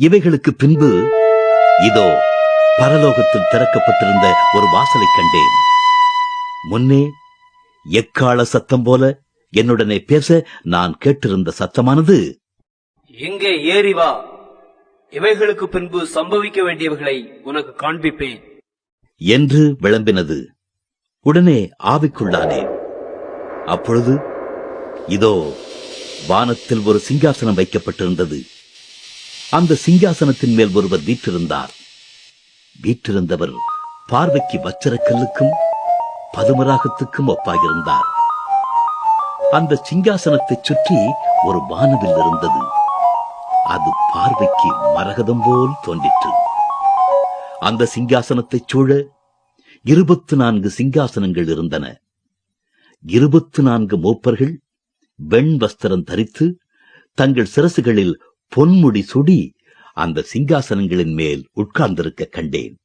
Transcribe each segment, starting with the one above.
இவைகளுக்கு பின்பு இதோ பரலோகத்தில் திறக்கப்பட்டிருந்த ஒரு வாசலை கண்டேன். முன்னே எக்கால சத்தம் போல என்னுடனே பேச நான் கேட்டிருந்த சத்தமானது இங்கே ஏறி வா. இவைகளுக்கு பின்பு சம்பவிக்க வேண்டியவைகளை உனக்கு காண்பிப்பேன். என்று விளம்பினது. உடனே ஆவிக்குள்ளானேன் அப்பொழுது இதோ வானத்தில் ஒரு சிங்காசனம் வைக்கப்பட்டிருந்தது. அந்த சிங்காசனத்தின் மேல் ஒருவர் வீற்றிருந்தார். வீற்றிருந்தவர் பார்வைக்கு வச்சரக்கல்லுக்கும் பதுமராகத்துக்கும் ஒப்பாயிருந்தார். அந்த சிங்காசனத்தை சுற்றி ஒரு வானவில் இருந்தது. அது பார்வைக்கு மரகதம் போல் தோன்றிற்று. அந்த சிங்காசனத்தைச் சூழ இருபத்து நான்கு சிங்காசனங்கள் இருந்தன. இருபத்து நான்கு மூப்பர்கள் வெண் வஸ்திரம் தரித்து தங்கள் சிரசுகளில் பொன்முடி சுடி அந்த சிங்காசனங்களின் மேல் உட்கார்ந்திருக்க கண்டேன்.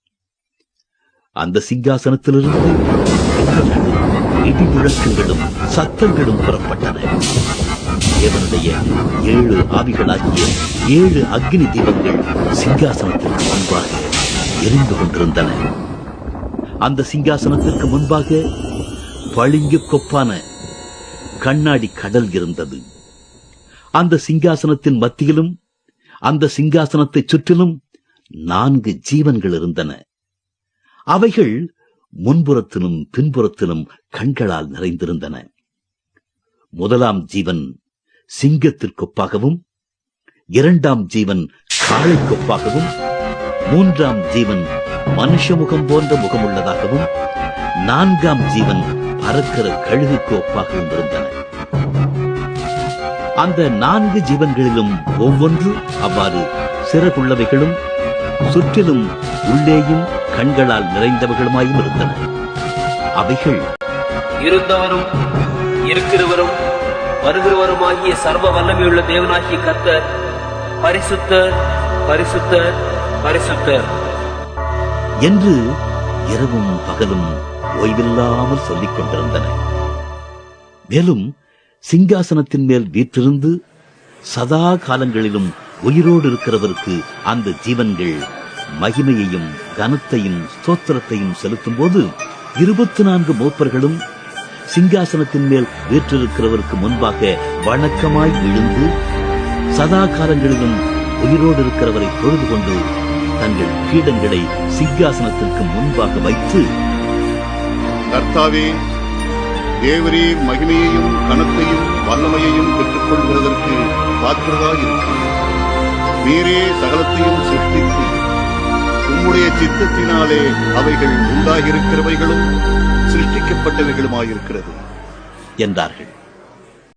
அந்த சிங்காசனத்திலிருந்து இடி முழக்கங்களும் சத்தங்களும் புறப்பட்டன. தேவனுடைய ஏழு ஆவிகளாகிய ஏழு அக்னி தீபங்கள் சிங்காசனத்திற்கு முன்பாக எரிந்து கொண்டிருந்தன. அந்த சிங்காசனத்திற்கு முன்பாக பளிங்கு கொப்பான கண்ணாடி கடல் இருந்தது. அந்த சிங்காசனத்தின் மத்தியிலும் அந்த சிங்காசனத்தைச் சுற்றிலும் நான்கு ஜீவன்கள் இருந்தன. அவைகள் முன்புறத்திலும் பின்புறத்திலும் கண்களால் நிறைந்திருந்தன. முதலாம் ஜீவன் சிங்கத்திற்கொப்பாகவும் இரண்டாம் ஜீவன் காளைக்கொப்பாகவும் மூன்றாம் ஜீவன் மனுஷ முகம் போன்ற முகமுள்ளதாகவும் நான்காம் ஜீவன் பறக்கிற கழுகுக்கு ஒப்பாகவும் இருந்தன. அந்த நான்கு ஜீவன்களிலும் ஒவ்வொன்று அவ்வாறு சிறகுள்ளவைகளும் சுற்றிலும் உள்ளேயும் கண்களால் நிறைந்தவைகளுமாயும் இருந்தன. அவைகள் இருந்தவரும் இருக்கிறவரும் வருகிறவருமாகிய சர்வ வல்லமையுள்ள தேவனாகிய கர்த்தர் பரிசுத்தர் பரிசுத்தர் பரிசுத்தர். என்று இரவும் பகலும் ஓய்வில்லாமல் சொல்லிக் கொண்டிருந்தன. மேலும் சிங்காசனத்தின் மேல் வீற்றிருந்து சதா காலங்களிலும் உயிரோடு இருக்கிறவருக்கு அந்த ஜீவன்கள் மகிமையையும் கனத்தையும் ஸ்தோத்திரத்தையும் செலுத்தும் போது இருபத்தி நான்கு மூப்பர்களும் சிங்காசனத்தின் மேல் வீற்றிருக்கிறவருக்கு முன்பாக வணக்கமாய் விழுந்து சதா காலங்களிலும் உயிரோடு இருக்கிறவரை தொழுது கொண்டு தங்கள் பீடங்களை சிங்காசனத்திற்கு முன்பாக வைத்து கர்த்தாவே தேவரே மகிமையையும் கனத்தையும் வல்லமையையும் பெற்றுக்கொள்கிறதற்கு பாத்திரதாயிருக்கிறேன் நீரே சகலத்தையும் சிருஷ்டித்து உம்முடைய சித்தத்தினாலே அவைகள் உண்டாகியிருக்கிறவைகளும் சிருஷ்டிக்கப்பட்டவைகளுமாயிருக்கிறது. என்றார்கள்.